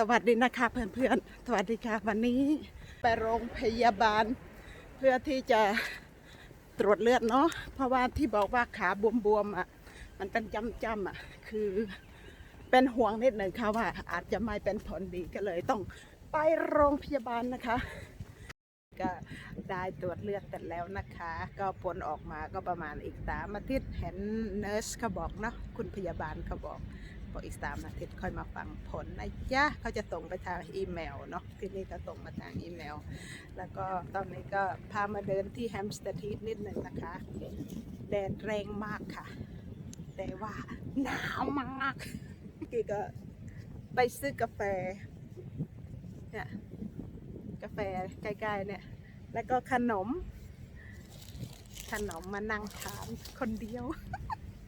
สวัสดีนะคะเพื่อนๆ สวัสดีค่ะวันนี้ไปโรงพยาบาล เพื่อที่จะตรวจเลือดเนาะเพราะว่าที่บอกว่าขาบวมๆอะมันเป็นจำๆอะคือเป็นห่วงนิดหนึ่งค่ะว่าอาจจะไม่เป็นผลดีก็เลยต้องไปโรงพยาบาลนะคะ ก็ได้ตรวจเลือดแต่แล้วนะคะ ก็ผลออกมาก็ประมาณอีกสามอาทิตย์เห็นเนอร์สเขาบอกเนาะคุณพยาบาลเขาบอก บอกอีกสามอาทิตย์ค่อยมาฟังผลนะจ๊ะเขาจะส่งไปทางอีเมลเนาะที่นี่ก็ส่งมาทางอีเมล แล้วก็ตอนนี้ก็พามาเดินที่แฮมสเตอร์ทีนิดหนึ่งนะคะแดดแรงมากค่ะ แต่ว่าหนาวมากกี่ก็ไปซื้อกาแฟเนี่ยกาแฟใกล้ๆเนี่ย แล้วก็ขนม ขนมมานั่งทานคนเดียว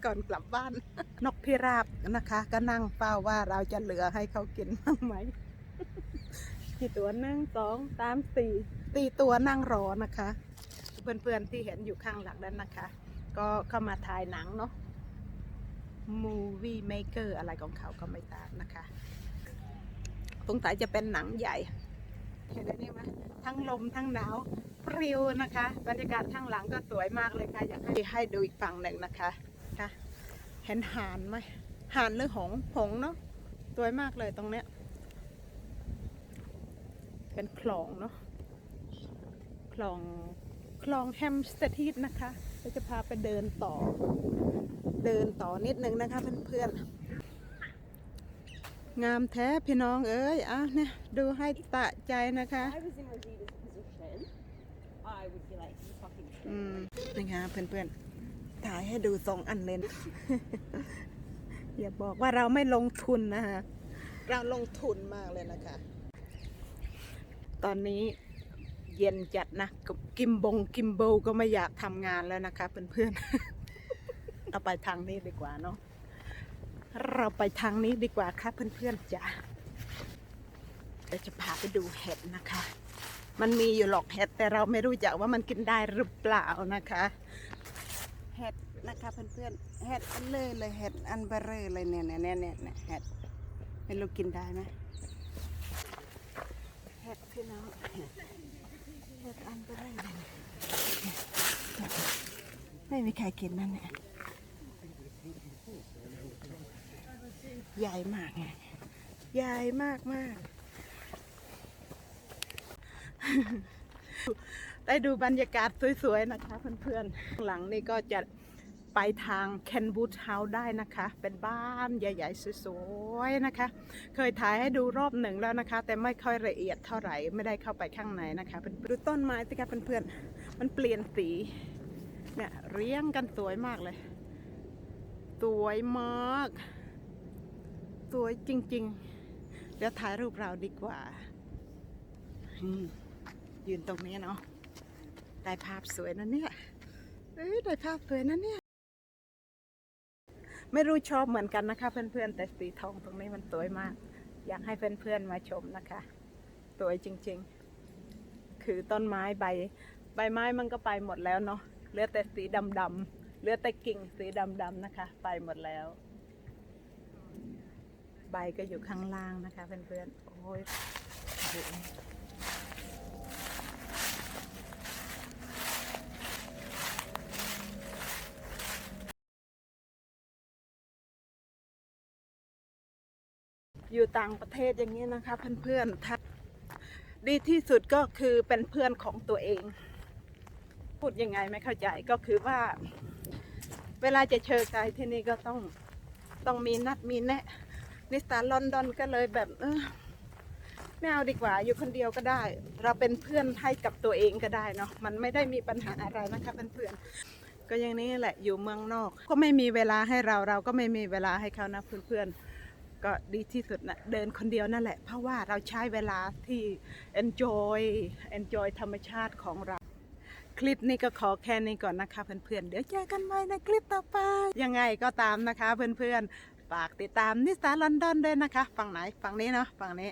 ก่อนกลับบ้าน พิราบนะคะ ก็นั่งเฝ้าว่าเราจะเหลือให้เขากินบ้างไหมกี่ตัวหนึ่งสองสามสี่ตีตัวนั่งรอนะคะ เพื่อนๆที่เห็นอยู่ข้างหลังนั้นนะคะ ก็เข้ามาถ่ายหนังเนาะ movie maker อะไรของเขาก็ไม่ตามนะคะสงสัยจะเป็นหนังใหญ่ เห็นได้ไหมทั้งลมทั้งหนาวปริวนะคะ บรรยากาศข้างหลังก็สวยมากเลยค่ะ อยากให้ให้ดูอีกฝั่งหนึ่งนะคะค่ะเห็นหานไหมหานหรือหงส์หงส์เนาะสวยมากเลยตรงเนี้ย เป็นคลองเนาะคลองคลองแฮมสเตอร์ทีสนะคะเราจะพาไปเดินต่อ เดินต่อนิดนึงนะคะเพื่อนๆ งามแท้พี่น้องเอ้ยอะเนี่ยดูให้ตะใจนะคะ I was in Rosita's position, I would be like, you fucking อืมนี่ค่ะเพื่อนๆ ถ่ายให้ดูสองอันเลยนะอย่าบอกว่าเราไม่ลงทุนนะคะเราลงทุนมากเลยนะคะ ตอนนี้เย็นจัดนะกับกิมบงกิมโบก็ไม่อยากทำงานแล้วนะคะ เพื่อนๆเอาไปทางนี้ดีกว่าเนาะเราไปทางนี้ดีกว่าค่ะเพื่อนๆจ้ะเราจะพาไปดูเห็ดนะคะ มันมีอยู่หรอกเห็ดแต่เราไม่รู้จักว่ามันกินได้หรือเปล่านะคะ เห็ดนะคะเพื่อนๆเห็ดอันเลยเลยเห็ดอันเบร์เรอเลยเนี่ยเนี่ยเนี่ยเนี่ยเนี่ยเห็ดไม่รู้กินได้ไหมเห็ดพี่น้องเห็ดอันเบร์เรอเลยเนี่ยไม่มีใครกินนั่นเนี่ยใหญ่มากไงใหญ่มากมาก ได้ดูบรรยากาศสวยๆนะคะเพื่อนๆ หลังนี้ก็จะไปทางเคนบูทเฮาส์ได้นะคะ เป็นบ้านใหญ่ๆสวยๆนะคะ เคยถ่ายให้ดูรอบหนึ่งแล้วนะคะ แต่ไม่ค่อยละเอียดเท่าไหร่ไม่ได้เข้าไปข้างในนะคะเป็นดูต้นไม้สิคะเพื่อนๆ มันเปลี่ยนสีเนี่ยเรียงกันสวยมากเลย สวยมาก สวยจริง ๆ เดี๋ยวถ่ายรูปเราดีกว่า อืม ยืนตรงนี้เนาะได้ภาพสวยนะเนี่ยเอ้ยได้ภาพสวยนะเนี่ย ไม่รู้ชอบเหมือนกันนะคะ เพื่อนๆ แต่สีทองตรงนี้มันสวยมาก อยากให้เพื่อนๆมาชมนะคะสวยจริงๆ คือต้นไม้ใบ ใบไม้มันก็ไปหมดแล้วเนาะเหลือแต่สีดำๆเหลือแต่กิ่งสีดำๆนะคะ ไปหมดแล้ว ใบก็อยู่ข้างล่างนะคะ เพื่อนๆโอ้ยโอ้โห อยู่ต่างประเทศอย่างนี้นะคะเพื่อนๆถ้าดีที่สุดก็คือเป็นเพื่อนของตัวเอง พูดยังไงไม่เข้าใจก็คือว่า เวลาจะเชิญใครที่นี่ก็ต้องต้องมีนัดมีแนะนิสตาลอนดอนก็เลยแบบเออไม่เอาดีกว่าอยู่คนเดียวก็ได้ เราเป็นเพื่อนให้กับตัวเองก็ได้เนาะมันไม่ได้มีปัญหาอะไรนะคะเพื่อนๆก็อย่างนี้แหละอยู่เมืองนอก ก็ไม่มีเวลาให้เราเราก็ไม่มีเวลาให้เขานะเพื่อนๆ ก็ดีที่สุดนะเดินคนเดียวนั่นแหละ เพราะว่าเราใช้เวลาที่ enjoy enjoy ธรรมชาติของเรา คลิปนี้ก็ขอแค่นี้ก่อนนะคะ เพื่อนๆ เดี๋ยวเจอกันใหม่ในคลิปต่อไป ยังไงก็ตามนะคะ เพื่อนๆ ฝากติดตามนิสาลอนดอนด้วยนะคะ ฝั่งไหน ฝั่งนี้เนาะ ฝั่งนี้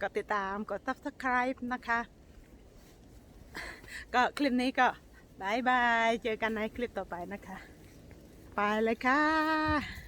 กดติดตาม กด subscribe นะคะ ก็คลิปนี้ก็บายบาย เจอกันในคลิปต่อไปนะคะ ไปเลยค่ะ